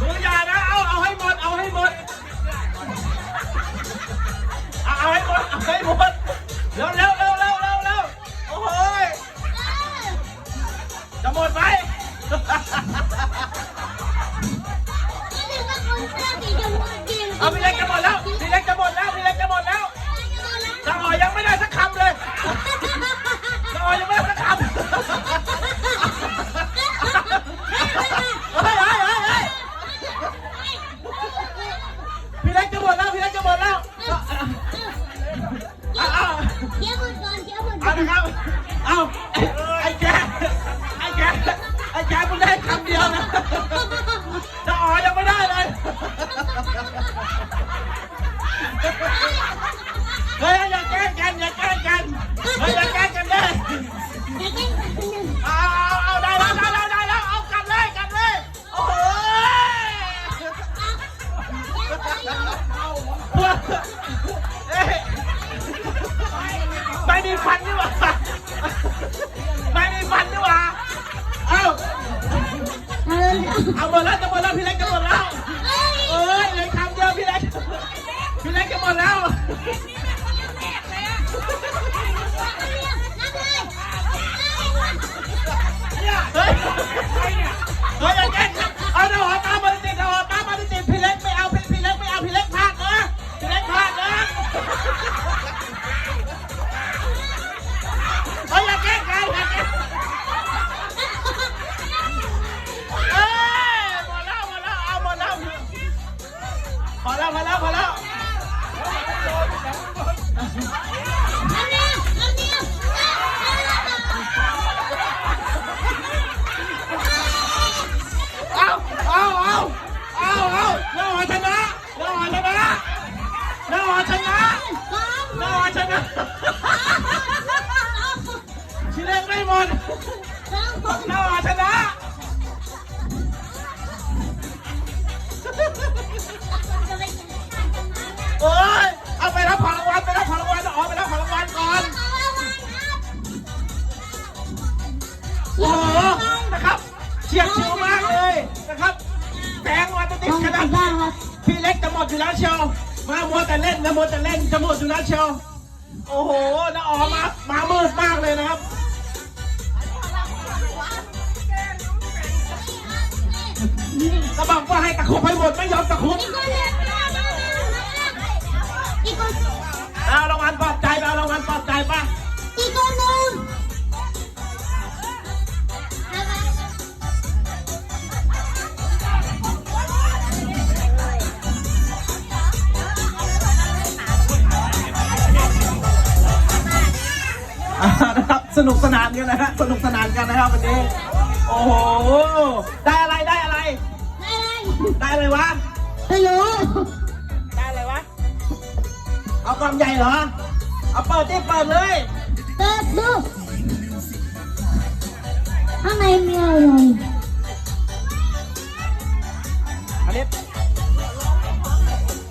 มืออย่านะ เอาเอาให้หมด เอาให้หมด เอาเอาให้หมด เอาให้หมด เร็วเร็วเร็วเร็วเร็วเร็วโอ้โหยจะหมดไหม เอาพี่เล็กจะ เดี๋ยวหมดก่อนเดี๋ยวหมดก่เอาอนนะครับ เอาไอ้แกไอ้แกไอ้แกมึงได้คำเดียวนะตาอ๋อยังไม่ได้เลย เเอาเลยเอาหมดแล้วจะหมดแล้วพี่เล็กจะ น้าหอชนะโอ้ย เอาไปรับของรางวัลไปรับของรางวัลอ๋อไปรับของรางวัลก่อน โอ้โห นะครับเฉียดชิวมากเลยนะครับแสงวันจะติดก้องขนาดบ้พี่เล็กจะหมดอยู่แล้วเชียว มามัวแต่เล่นนะมัวแต่เล่นจะหมดอยู่แล้วเชียว โอ้โหน้าอ๋อมา มามืดมากเลยนะครับ นะครับสนุกสนานกันนะฮะสนุกสนานกันนะครับวันนี้ โอ้โหได้อะไรได้อะไรได้อะไรได้อะไรวะไม่รู้ได้อะไรวะเอาความใหญ่เหรอเอาเปิดที่เปิดเลยเปิดดูข้างในมีอะไร